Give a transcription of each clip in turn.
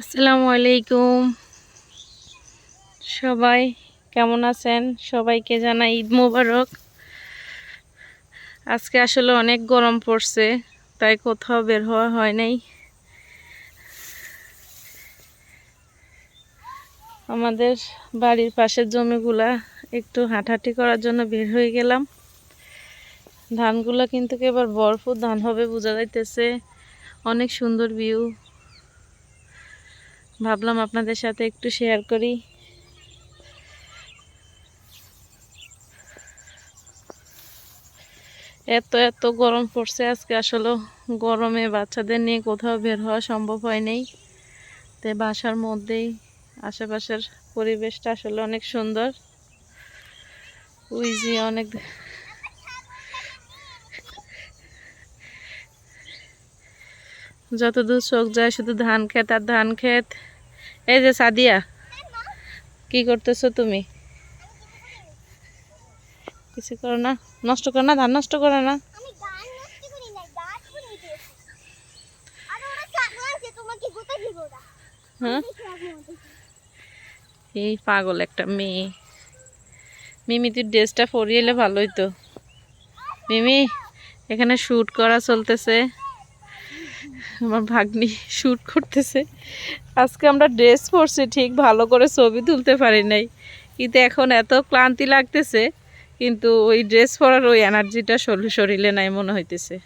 আসসালামু আলাইকুম। সবাই কেমন আছেন? সবাইকে জানাই ঈদ মোবারক। আজকে আসলে অনেক গরম পড়ছে, তাই কোথাও বের হওয়া হয় নাই। আমাদের বাড়ির পাশের জমিগুলা একটু হাঁটাহাঁটি করার জন্য বের হয়ে গেলাম। ধানগুলো কিন্তু এবার বরফ ধান হবে, বোঝা যাইতেছে। অনেক সুন্দর ভিউ ভাবলাম আপনাদের সাথে একটু শেয়ার করি। এত এত গরম পড়ছে আজকে, আসলে গরমে বাচ্চাদের নিয়ে কোথাও বের হওয়া সম্ভব হয় নাই। তো বাসার মধ্যেই, আশেপাশের পরিবেশটা আসলে অনেক সুন্দর। ওই যে অনেক যত দূর চোখ যায় শুধু ধান ক্ষেত আর ধান ক্ষেত। এই যে সাদিয়া কি করতেছো তুমি? কিছু করো না নষ্ট করো না ধান নষ্ট করো না। হ্যাঁ? এই পাগল একটা মেয়ে। মিমি তুই ড্রেসটা পরিয়ে এলে ভালো হইতো। মিমি এখানে শ্যুট করা চলতেছে। আমার ভাগ্নি শ্যুট করতেছে। আজকে আমরা ড্রেস পরছি, ঠিক ভালো করে ছবি তুলতে পারি নাই। কিন্তু এখন এত ক্লান্তি লাগতেছে, কিন্তু ওই ড্রেস পরার ওই এনার্জিটা শরীরে নাই মনে হইতেছে।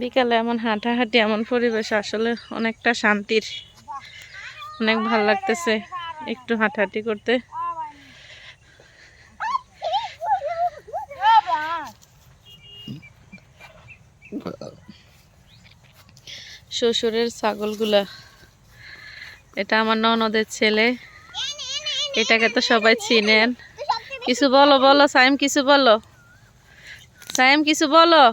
বিকালে এমন হাঁটাহাঁটি, এমন পরিবেশ আসলে অনেকটা শান্তির। অনেক ভালো লাগতেছে। একটু হাঁটাহাঁটি করতে। শ্বশুরের ছাগলগুলা। এটা আমার ননদের ছেলে। এটাকে তো সবাই চিনেন। কিছু বলো বলো, সাইম, কিছু বলো। সাইম, কিছু বলো।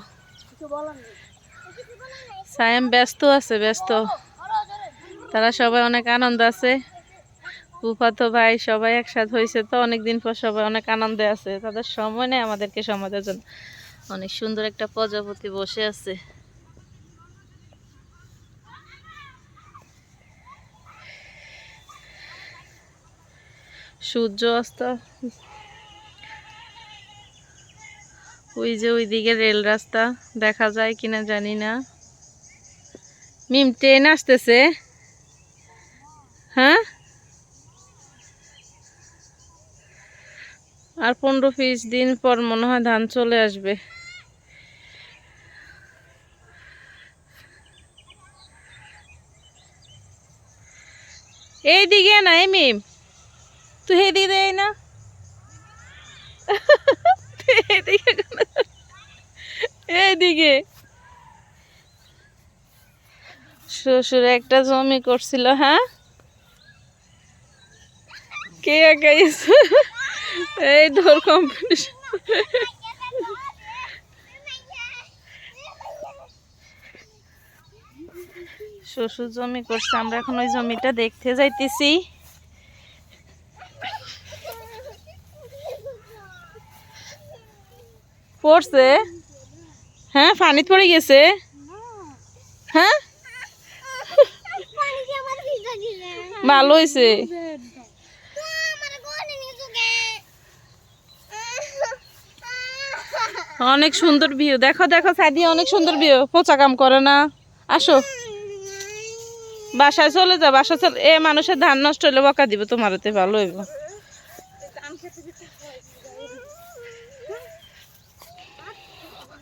সাইম ব্যস্ত আছে, ব্যস্ত। তারা সবাই অনেক আনন্দ আছে। ফুফাতো ভাই সবাই একসাথে হয়েছে তো অনেক দিন পর সবাই অনেক আনন্দে আছে। তাদের সময় নেই আমাদেরকে সমাজের জন্য। অনেক সুন্দর একটা প্রজাপতি বসে আছে। সূর্য অস্ত। ওই যে ওইদিকে রেল রাস্তা, দেখা যায় কিনা জানি না। মিম, ট্রেন আসতেছে? হ্যাঁ? আর পনেরো পিস দিন পর মনে হয় ধান চলে আসবে। এইদিকে না, এই মিম। তুই এদিকে দেয় না। এদিকে শ্বশুর একটা জমি করছিল হ্যাঁ? কে গাইছে এই ধর কম্পিটিশন শ্বশুর জমি করছে আমরা এখন ওই জমিটা দেখতে যাইতেছি। পড়ছে? হ্যাঁ পানি পড়ে গেছে। হ্যাঁ? ভালো হয়েছে তো আমার কোনে নিয়ে তোকে অনেক সুন্দর ভিউ দেখো দেখো সাদিয়া অনেক সুন্দর ভিউ পোচা কাম করে না। আসো। বাসায় চলে যা বাসায় চলে এ, মানুষের ধান নষ্ট হলে বকা দিব তোমার হাতে ভালো হইব।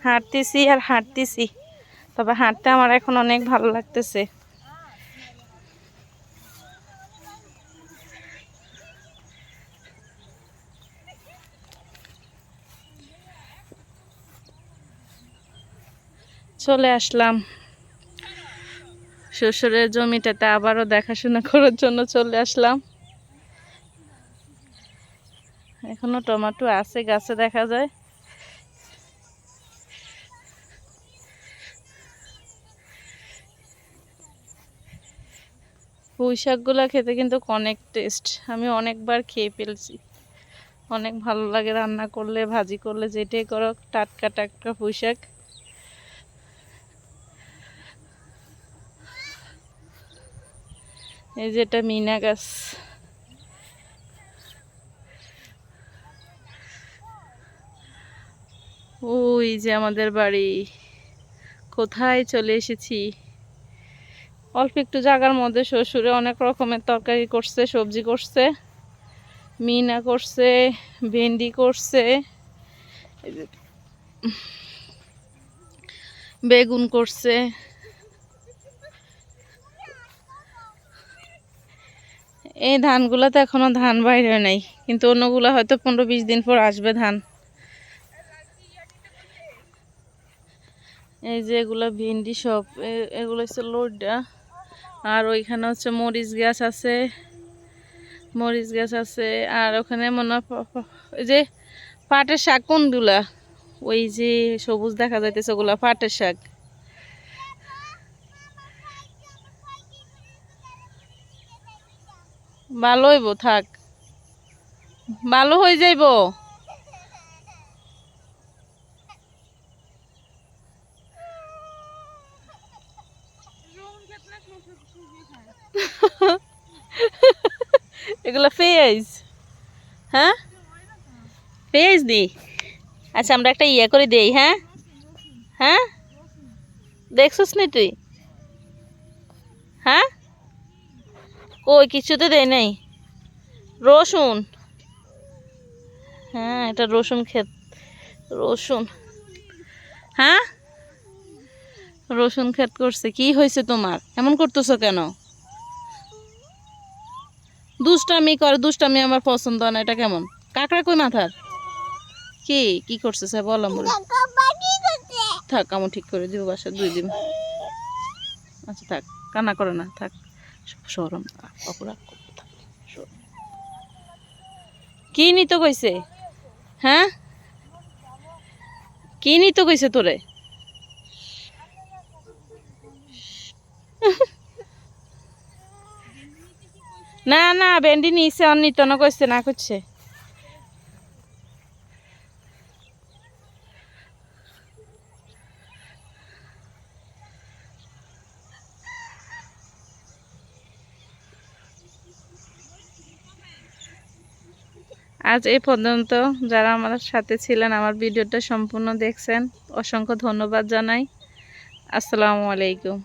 হাঁটতেছি আর হাঁটতেছি। তবে হাঁটতে আমার এখন অনেক ভালো লাগতেছে। চলে আসলাম। শ্বশুরের জমিটাতে আবারও দেখাশোনা করার জন্য চলে আসলাম। এখনও টমেটো আছে, গাছে দেখা যায়। পুঁই শাকগুলো খেতে কিন্তু অনেক টেস্ট আমি অনেকবার খেয়ে ফেলছি। অনেক ভালো লাগে রান্না করলে, ভাজি করলে, যেটাই করো টাটকা টাটকা পুঁইশাক এই যেটা মিনা গাছ। ওই যে আমাদের বাড়ি। কোথায় চলে এসেছি? অল্প একটু জায়গার মধ্যে শ্বশুরে অনেক রকমের তরকারি করছে, সবজি করছে, মিনা করছে, ভেন্ডি করছে, বেগুন করছে। এই ধানগুলোতে এখনও ধান বাইরে নাই, কিন্তু অন্যগুলো হয়তো পনেরো বিশ দিন পর আসবে ধান। এই যে এগুলো ভেন্ডি সব এগুলো হচ্ছে লোডা, আর ওইখানে হচ্ছে মরিচ গাছ আছে, মরিচ গাছ আছে, আর ওখানে মনে হয় যে পাটের শাক কোনগুলা? ওই যে সবুজ দেখা যাইতেছে ওগুলা পাটের শাক। ভালো হইব, থাক। ভালো হয়ে যাইব। এগুলো পেঁয়াজ হ্যাঁ? পেঁয়াজ দি আচ্ছা আমরা একটা ইয়ে করে দেই হ্যাঁ? হ্যাঁ? দেখছিস নি তুই? হ্যাঁ? কই কিছু তো দেয় নাই। রসুন। হ্যাঁ এটা রসুন ক্ষেত। রসুন। হ্যাঁ? রসুন ক্ষেত করছে। কি হয়েছে তোমার? এমন করতেছো কেন? দুষ্টামি করে, দুষ্টামি আমার পছন্দ না। এটা কেমন? কাকড়া কই মাথার? কি? কি করছে স্যার বলো মোরে কাকা থাক আমি ঠিক করে দিব বাসা দুই দিন আচ্ছা থাক, কান্না করে না, থাক। সরম অপরাধ কি নিতে কইছে? হ্যাঁ? কি নিতে কইছে তোরে? না না, ভেন্ডি নিছে নিত না, কইছে, না করছে আজ এই পর্যন্ত যারা আমার সাথে ছিলেন, আমার ভিডিওটা সম্পূর্ণ দেখছেন, অসংখ্য ধন্যবাদ জানাই। আসসালামু আলাইকুম।